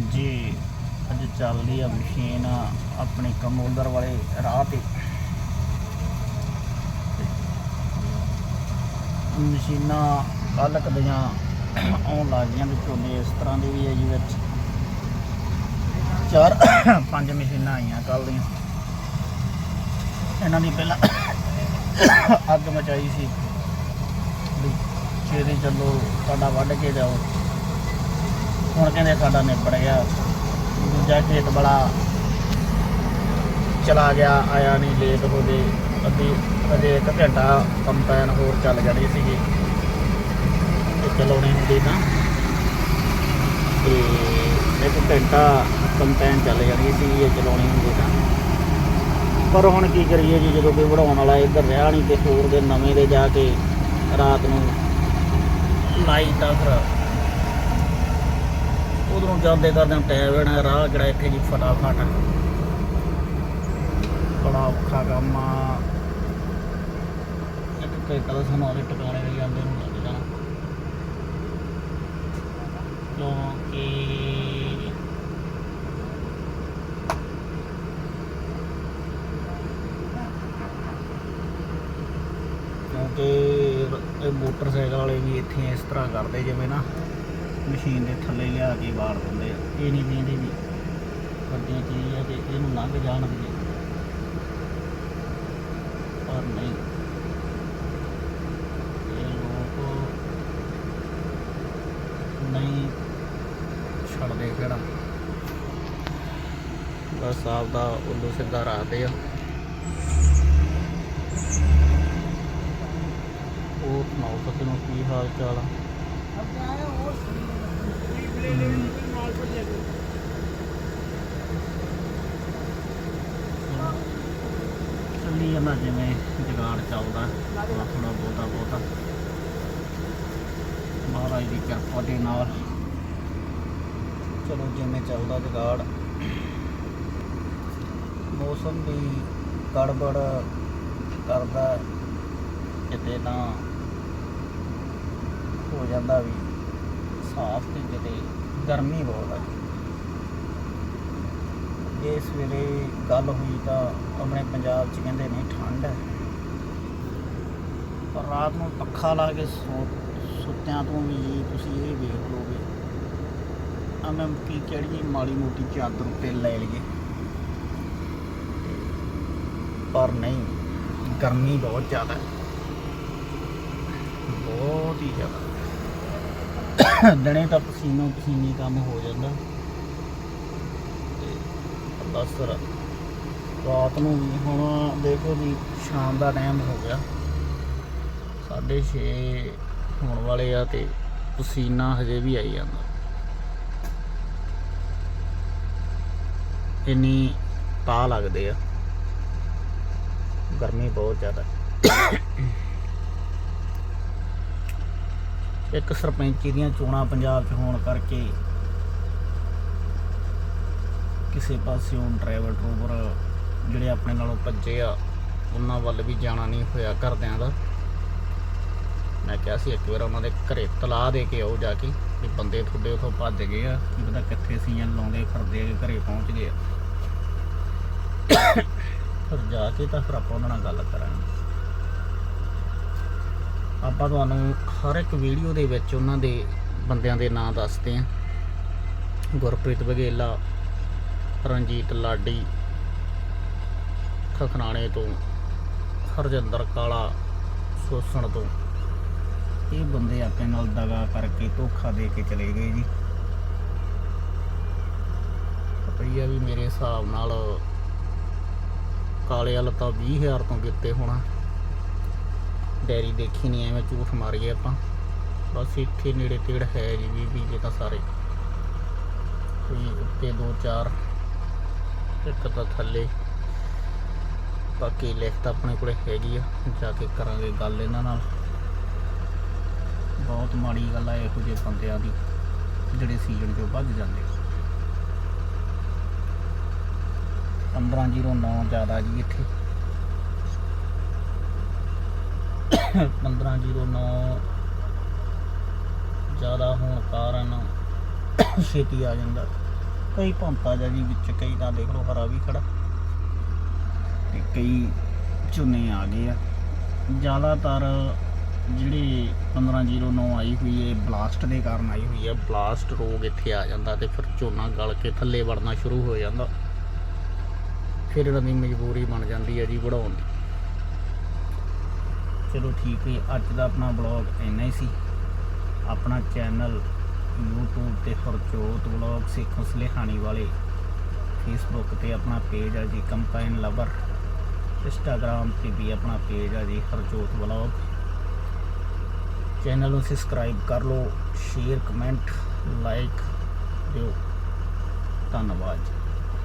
ਹਾਂਜੀ, ਅੱਜ ਚੱਲਦੀ ਆ ਮਸ਼ੀਨ ਆਪਣੇ ਕਮੋਲਦਰ ਵਾਲੇ ਰਾਹ ਤੇ। ਮਸ਼ੀਨਾਂ ਕੱਲ ਕਦੀਆਂ ਆਉਣ ਲੱਗ ਗਈਆਂ ਵਿੱਚੋਂ ਦੇ ਇਸ ਤਰ੍ਹਾਂ ਦੀ ਵੀ ਹੈ ਜੀ ਵਿੱਚ। ਚਾਰ ਪੰਜ ਮਸ਼ੀਨਾਂ ਆਈਆਂ ਕੱਲ ਦੀਆਂ। ਇਹਨਾਂ ਦੀ ਪਹਿਲਾਂ ਅੱਗ ਮਚਾਈ ਸੀ। ਵੀ ਛੇਤੀ ਚੱਲੋ ਸਾਡਾ ਵੱਢ ਕੇ ਜਾਓ। ਹੁਣ ਕਹਿੰਦੇ ਸਾਡਾ ਨਿਬੜ ਗਿਆ। ਦੂਜਾ ਖੇਤ ਬੜਾ ਚਲਾ ਗਿਆ, ਆਇਆ ਨਹੀਂ ਲੇਟ ਹੋ ਗਏ। ਅੱਧੀ, ਅਜੇ ਇੱਕ ਘੰਟਾ ਕੰਪੈਨ ਹੋਰ ਚੱਲ ਜਾਣੀ ਸੀਗੀ। ਤੇ ਚਲਾਉਣੀ ਹੁੰਦੀ ਤਾਂ। ਤੇ ਇੱਕ ਘੰਟਾ ਕੰਪੈਨ ਚੱਲ ਜਾਣੀ ਸੀ ਇਹ ਚਲਾਉਣੀ ਹੁੰਦੀ ਤਾਂ। ਪਰ ਹੁਣ ਕੀ ਕਰੀਏ ਜੀ, ਜਦੋਂ ਕੋਈ ਵਢਾਉਣ ਵਾਲਾ ਇੱਧਰ ਰਿਹਾ ਨਹੀਂ ਤੇ ਹੋਰ ਦੇ ਨਵੇਂ ਦੇ ਜਾ ਕੇ ਰਾਤ ਨੂੰ ਲਾਈ ਤਾਂ ਫਿਰ। ਉਧਰੋਂ ਜਾਂਦੇ ਕਰਦਿਆਂ ਟਾਈਮ ਵੇਣਾ ਰਾਹ ਕਿਹੜਾ ਇੱਥੇ ਜੀ ਫਟਾਫਟ। ਬੜਾ ਔਖਾ ਕੰਮ ਆ। ਇੱਕ ਘੰਟਾ ਤਾਂ ਸਾਨੂੰ ਆਲੇ ਟਿਕਾਣੇ ਵੀ ਜਾਂਦੇ ਨੂੰ ਲੱਗ ਜਾਣਾ। ਕਿਉਂਕਿ ਕਿਉਂਕਿ ਇਹ ਮੋਟਰਸਾਈਕਲ ਵਾਲੇ ਵੀ ਇੱਥੇ ਇਸ ਤਰ੍ਹਾਂ ਕਰਦੇ ਜਿਵੇਂ ਨਾ। ਮਸ਼ੀਨ ਦੇ ਥੱਲੇ ਲਿਆ ਕੇ ਵਾੜ ਦਿੰਦੇ ਆ। ਇਹ ਨਹੀਂ ਵੇਂਦੇ ਵੀ ਵੱਡੀ ਚੀਜ਼ ਹੈ ਕਿ ਇਹਨੂੰ ਲੰਘ ਜਾਣ ਦੇ ਪਰ ਨਹੀਂ। ਇਹ ਲੋਕ ਨਹੀਂ ਛੱਡਦੇ ਕਿਹੜਾ ਬਸ ਆਪਦਾ ਉੱਲੂ ਸਿੱਧਾ ਰੱਖਦੇ ਆ। ਉਹ ਸੁਣਾਓ ਸੱਚ ਨੂੰ ਕੀ ਹਾਲ ਚਾਲ ਆ? ਚੱਲੀ ਜਾਂਦਾ ਜਿਵੇਂ ਜਗਾੜ ਚੱਲਦਾ ਥੋੜਾ ਥੋੜਾ ਬਹੁਤਾ ਬਹੁਤਾ। ਮਹਾਰਾਜ ਦੀ ਕਿਰਪਾ ਦੇ ਨਾਲ। ਚਲੋ ਜਿਵੇਂ ਚੱਲਦਾ ਜਗਾੜ। ਮੌਸਮ ਵੀ ਗੜਬੜ ਕਰਦਾ ਕਿਤੇ ਤਾਂ ਹੋ ਜਾਂਦਾ ਵੀ ਸਾਫ਼ ਤੇ ਕਿਤੇ ਗਰਮੀ ਬਹੁਤ ਆ। ਜੇ ਸਵੇਰੇ ਗੱਲ ਹੋਈ ਤਾਂ ਆਪਣੇ ਪੰਜਾਬ 'ਚ ਕਹਿੰਦੇ ਨੇ ਠੰਡ। ਹੈ ਪਰ ਰਾਤ ਨੂੰ ਪੱਖਾ ਲਾ ਕੇ ਸੋ, ਸੁੱਤਿਆਂ ਤੋਂ ਵੀ ਤੁਸੀਂ ਇਹ ਵੇਖ ਲੋਗੇ ਐਵੇਂ ਕੀ ਕਿਹੜੀ ਮਾੜੀ ਮੋਟੀ ਚਾਦਰ ਉੱਤੇ ਲੈ ਲਈਏ। ਪਰ ਨਹੀਂ, ਗਰਮੀ ਬਹੁਤ ਜ਼ਿਆਦਾ। ਬਹੁਤ ਹੀ ਜ਼ਿਆਦਾ। ਦਿਨੇ ਤਾਂ ਪਸੀਨੋ ਪਸੀਨੀ ਕੰਮ ਹੋ ਜਾਂਦਾ। ਤੇ ਬਸ ਰ- ਰਾਤ ਨੂੰ ਵੀ ਹੁਣ ਦੇਖੋ ਜੀ, ਸ਼ਾਮ ਦਾ ਟਾਈਮ ਹੋ ਗਿਆ। 6:30 ਹੋਣ ਵਾਲੇ ਆ ਤੇ ਪਸੀਨਾ ਹਜੇ ਵੀ ਆਈ ਜਾਂਦਾ। ਇੰਨੀ ਪਾ ਲੱਗਦੇ ਆ। ਗਰਮੀ ਬਹੁਤ ਜ਼ਿਆਦਾ। ਇੱਕ ਸਰਪੰਚੀ ਦੀਆਂ ਚੋਣਾਂ ਪੰਜਾਬ 'ਚ ਹੋਣ ਕਰਕੇ ਕਿਸੇ ਪਾਸਿਓਂ ਡਰਾਈਵਰ ਡਰੂਵਰ ਜਿਹੜੇ ਆਪਣੇ ਨਾਲੋਂ ਭੱਜੇ ਆ, ਉਹਨਾਂ ਵੱਲ ਵੀ ਜਾਣਾ ਨਹੀਂ ਹੋਇਆ ਘਰਦਿਆਂ ਦਾ। ਮੈਂ ਕਿਹਾ ਸੀ ਇੱਕ ਵਾਰ ਉਹਨਾਂ ਦੇ ਘਰੇ ਤਲਾਹ ਦੇ ਕੇ ਆਓ ਜਾ ਕੇ ਵੀ ਬੰਦੇ ਤੁਹਾਡੇ ਉਥੋਂ ਭੱਜ ਗਏ ਆ, ਕੀ ਪਤਾ ਕਿੱਥੇ ਸੀਜ਼ਨ ਲਾਉਂਦੇ ਫਿਰਦੇ ਆ, ਘਰੇ ਪਹੁੰਚ ਗਏ ਆ। ਫਿਰ ਜਾ ਕੇ ਤਾਂ ਫਿਰ ਆਪਾਂ ਉਹਨਾਂ ਨਾਲ ਗੱਲ ਕਰਾਂਗੇ। ਆਪਾਂ ਤੁਹਾਨੂੰ ਹਰ ਇੱਕ ਵੀਡੀਓ ਦੇ ਵਿੱਚ ਉਹਨਾਂ ਦੇ ਬੰਦਿਆਂ ਦੇ ਨਾਂ ਦੱਸਦੇ ਆ ਗੁਰਪ੍ਰੀਤ ਬਘੇਲਾ ਰਣਜੀਤ ਲਾਡੀ, ਖਖਨਾਣੇ ਤੋਂ, ਹਰਜਿੰਦਰ ਕਾਲਾ, ਸੋਸਣ ਤੋਂ। ਇਹ ਬੰਦੇ ਆਪਣੇ ਨਾਲ ਦਗਾ ਕਰਕੇ ਧੋਖਾ ਦੇ ਕੇ ਚਲੇ ਗਏ ਜੀ। ਰੁਪਈਆ ਵੀ ਮੇਰੇ ਹਿਸਾਬ ਨਾਲ ਕਾਲੇ ਵਾਲਾ ਤਾਂ 20000 ਤੋਂ ਕਿਤੇ ਹੋਣਾ। ਡੈਰੀ ਦੇਖੀ ਨਹੀਂ, ਐਵੇਂ ਝੂਠ ਮਾਰੀਏ ਆਪਾਂ। ਬਸ ਇੱਥੇ ਨੇੜੇ ਤੇੜ ਹੈ ਜੀ ਵੀ ਵੀ ਜੇ ਤਾਂ ਸਾਰੇ। ਕੋਈ ਉੱਤੇ ਦੋ ਚਾਰ, ਇੱਕ ਤਾਂ ਥੱਲੇ। ਬਾਕੀ ਲਿਖਤ ਆਪਣੇ ਕੋਲੇ ਹੈਗੀ ਆ, ਜਾ ਕੇ ਕਰਾਂਗੇ ਗੱਲ ਇਹਨਾਂ ਨਾਲ। ਬਹੁਤ ਮਾੜੀ ਗੱਲ ਆ ਇਹੋ ਜਿਹੇ ਬੰਦਿਆਂ ਦੀ, ਜਿਹੜੇ ਸੀਜ਼ਨ ਚੋਂ ਵੱਧ ਜਾਂਦੇ। 1509 ਜ਼ਿਆਦਾ ਜੀ ਇੱਥੇ। 1509 ਜ਼ਿਆਦਾ ਹੋਣ ਕਾਰਨ ਛੇਤੀ ਆ ਜਾਂਦਾ। ਕਈ ਭੰਤਾ ਜਾ ਜੀ ਵਿੱਚ, ਕਈ ਤਾਂ ਦੇਖ ਲਓ ਹਰਾ ਵੀ ਖੜਾ। ਤੇ ਕਈ ਝੋਨੇ ਆ ਗਏ ਆ। ਜ਼ਿਆਦਾਤਰ ਜਿਹੜੀ 1509 ਆਈ ਹੋਈ ਹੈ ਬਲਾਸਟ ਦੇ ਕਾਰਨ ਆਈ ਹੋਈ ਹੈ ਬਲਾਸਟ ਰੋਗ ਇੱਥੇ ਆ ਜਾਂਦਾ ਤੇ ਫਿਰ ਝੋਨਾ ਗਲ ਕੇ ਥੱਲੇ ਵੜਨਾ ਸ਼ੁਰੂ ਹੋ ਜਾਂਦਾ। ਫਿਰ ਇਹਨਾਂ ਦੀ ਮਜਬੂਰੀ ਬਣ ਜਾਂਦੀ ਹੈ ਜੀ ਵੜਾਉਣ ਦੀ। ਚਲੋ ਠੀਕ ਹੈ, ਅੱਜ ਦਾ ਆਪਣਾ ਬਲੌਗ ਇੰਨਾ ਹੀ ਸੀ। ਆਪਣਾ ਚੈਨਲ YouTube ਤੇ ਹਰਜੋਤ ਬਲੌਗ ਸਿੱਖੋ ਸਲੇਹਾਣੀ ਵਾਲੇ ਫੇਸਬੁੱਕ ਤੇ ਆਪਣਾ ਪੇਜ ਆ ਜੀ ਕੰਪਾਈਨ ਲਵਰ ਇੰਸਟਾਗ੍ਰam ਤੇ ਵੀ ਆਪਣਾ ਪੇਜ ਆ ਜੀ, ਹਰਜੋਤ ਬਲੌਗ ਚੈਨਲ ਨੂੰ ਸਬਸਕ੍ਰਾਈਬ ਕਰ ਲਓ ਸ਼ੇਅਰ ਕਮੈਂਟ ਲਾਈਕ ਦਿਓ। ਧੰਨਵਾਦ ਜੀ।